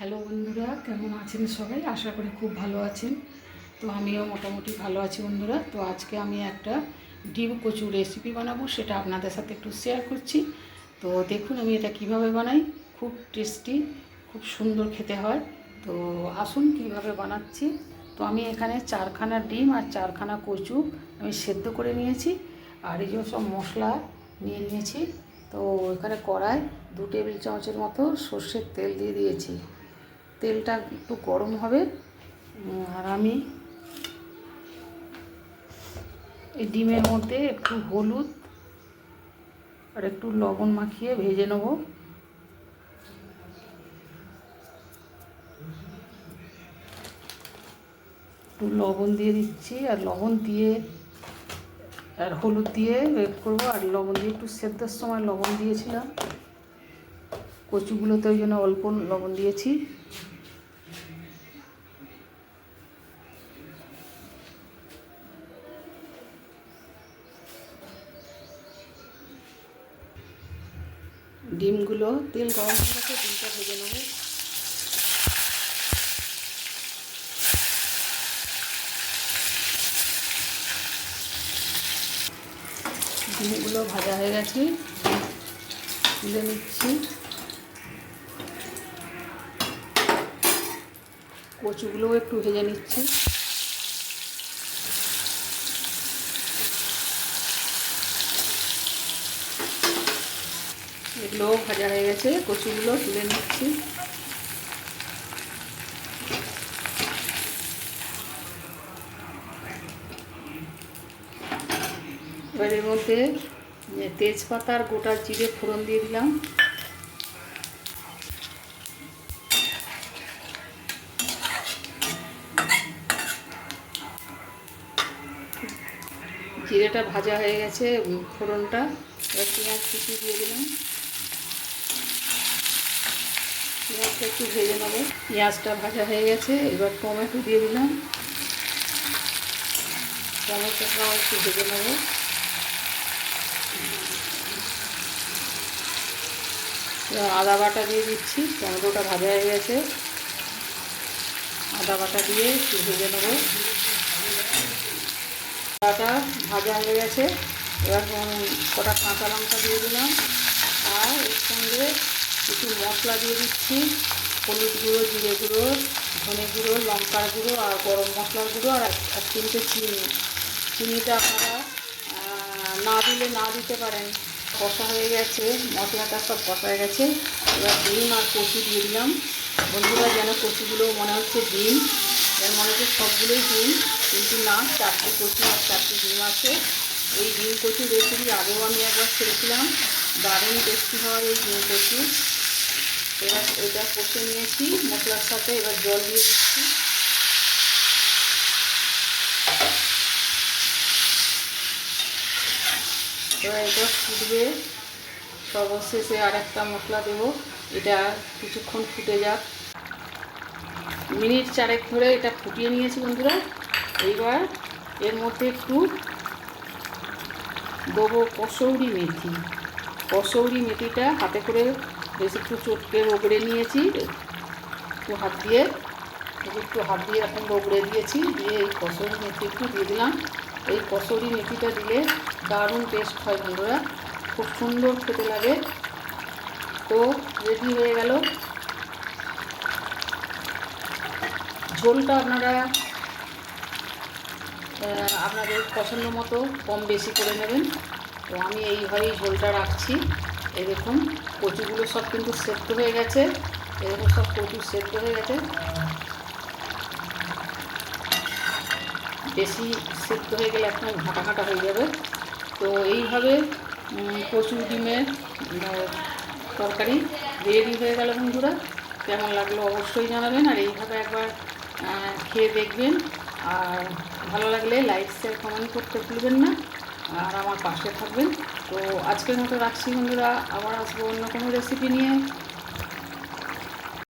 Hello বন্ধুরা, কেমন আছেন সবাই? আশা করি খুব ভালো আছেন। তো আমিও মোটামুটি ভালো আছি বন্ধুরা। তো আজকে আমি একটা ডিম কচু রেসিপি বানাবো, সেটা আপনাদের সাথে একটু শেয়ার করছি। তো দেখুন আমি এটা কীভাবে বানাই। খুব টেস্টি খুব সুন্দর খেতে হয়। তো আসুন কীভাবে বানাচ্ছি। তো আমি এখানে চারখানা ডিম আর চারখানা কচু আমি সেদ্ধ করে নিয়েছি। আর এই সব মশলা নিয়ে নিয়েছি। তো এখানে কড়াই দু টেবিল চামচের মতো সর্ষের তেল দিয়ে দিয়েছি। তেলটা একটু গরম হবে। আর আমি এই ডিমের মধ্যে একটু হলুদ আর একটু লবণ মাখিয়ে ভেজে নেব। একটু লবণ দিয়ে দিচ্ছি আর লবণ দিয়ে আর হলুদ দিয়ে ওয়েট করব। আর লবণ দিয়ে একটু সেদ্ধর সময় লবণ দিয়েছিলাম। কচুগুলোতে ওই জন্য অল্প লবণ দিয়েছি। ডিমগুলো, তেল গরম হয়ে গেছে, ডিমটা ভেজে নেব। ডিমগুলো ভাজা হয়ে গেছে। তুলে নিচ্ছি। কচুগুলোও একটু ভেজে নিচ্ছি। এগুলো ভাজা হয়ে গেছে, কচুগুলো তুলে নিচ্ছি। এবার এর মধ্যে যে তেজপাতা আর গোটা জিরে ফোড়ন দিয়ে দিলাম। জিরেটা ভাজা হয়ে গেছে ফোড়নটা। এবার পেঁয়াজ কুচি দিয়ে দিলাম। পেঁয়াজটা একটু ভেজে নেব। পেঁয়াজটা ভাজা হয়ে গেছে, এবার টমেটো দিয়ে দিলাম। টমেটোটাও একটু ভেজে নেব। আদা বাটা দিয়ে দিচ্ছি, টমেটোটা ভাজা হয়ে গেছে। আদা বাটা দিয়ে একটু ভেজে নেব। আদাটা ভাজা হয়ে গেছে, এবার কটা কাঁচা লঙ্কা দিয়ে দিলাম। আর এর সঙ্গে কিছু মশলা দিয়ে দিচ্ছি। হলুদ গুঁড়ো, জিরে গুঁড়ো, ধনে গুঁড়ো, লঙ্কার গুঁড়ো আর গরম মশলার গুঁড়ো আর এক- তিনটে চিনি। চিনিটা আপনারা না দিলে না দিতে পারেন। কষা হয়ে গেছে, মশলাটা সব কষা হয়ে গেছে। এবার ডিম আর কচু দিয়ে দিলাম। বন্ধুরা, যেন কচুগুলো মনে হচ্ছে ডিম এর মনে হচ্ছে সবগুলোই ডিম, কিন্তু না, চারটে কচু আর চারটে ডিম আছে। এই ডিম কচু রেসিপি আগেও আমি একবার ছেড়েছিলাম দারুণ টেস্টি হয় এই ডিম কচু। এবার এটা কষে নিয়েছি, মশলার সাথে এবার জল দিয়ে দিচ্ছি। এবার এটা ফুটবে। সর্বশেষে আর একটা মশলা দেবো। এটা কিছুক্ষণ ফুটে যাক। মিনিট চারেক ধরে এটা ফুটিয়ে নিয়েছি বন্ধুরা। এইবার এর মধ্যে একটু দেবো কসৌরি মেথি। কসৌরি মেথিটা হাতে করে বেশ একটু চটকে রগড়ে নিয়েছি। একটু হাত দিয়ে একটু হাত দিয়ে এখন রগড়ে দিয়েছি। দিয়ে এই কসৌরি মেথি একটু দিয়ে দিলাম। এই কসৌরি মেথিটা দিলে দারুণ টেস্ট হয় বন্ধুরা। খুব সুন্দর খেতে লাগে। তো রেডি হয়ে গেল। ঝোলটা আপনারা আপনাদের পছন্দ মতো কম বেশি করে নেবেন। তো আমি এইভাবেই ঝোলটা রাখছি। এই দেখুন কচুগুলো সব কিন্তু সেদ্ধ হয়ে গেছে। এরকম সব কচু সেদ্ধ হয়ে গেছে। বেশি সেদ্ধ হয়ে গেলে একদম ঘাটা ঘাটা হয়ে যাবে। তো এইভাবে কচু ডিমের তরকারি রেডি হয়ে গেল বন্ধুরা। কেমন লাগল অবশ্যই জানাবেন আর এইভাবে একবার খেয়ে দেখবেন। আর ভালো লাগলে লাইক শেয়ার কমেন্ট করতে ভুলবেন না। আর আমার পাশে থাকবেন। তো আজকের মতো রাখছি বন্ধুরা, আবার আসব অন্য কোনো রেসিপি নিয়ে।